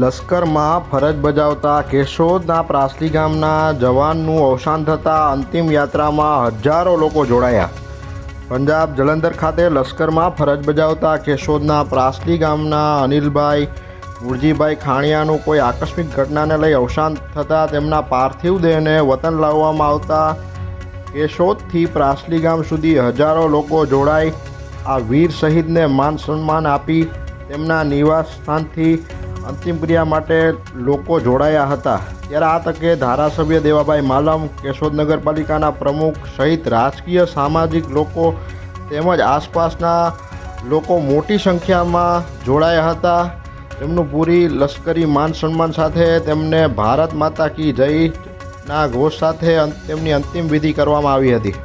લશ્કરમાં ફરજ બજાવતા કેશોદના પ્રાસલી ગામના જવાનનું અવસાન થતાં અંતિમ યાત્રામાં હજારો લોકો જોડાયા. પંજાબ જલંધર ખાતે લશ્કરમાં ફરજ બજાવતા કેશોદના પ્રાસલી ગામના અનિલભાઈ ગુરજીભાઈ ખાણિયાનું કોઈ આકસ્મિક ઘટનાને લઈ અવસાન થતાં તેમના પાર્થિવ દેહને વતન લાવવામાં આવતા કેશોદથી પ્રાસલી ગામ સુધી હજારો લોકો જોડાઈ. આ વીર શહીદને માન સન્માન આપી તેમના નિવાસ સ્થાનથી અંતિમ ક્રિયા માટે લોકો જોડાયા હતા. ત્યારે આ તકે ધારાસભ્ય દેવાભાઈ માલમ, કેશોદ નગરપાલિકાના પ્રમુખ સહિત રાજકીય સામાજિક લોકો તેમજ આસપાસના લોકો મોટી સંખ્યામાં જોડાયા હતા. તેમનું પૂરી લશ્કરી માન સન્માન સાથે તેમને ભારત માતા કી જયના ઘોષ સાથે તેમની અંતિમ વિધિ કરવામાં આવી હતી.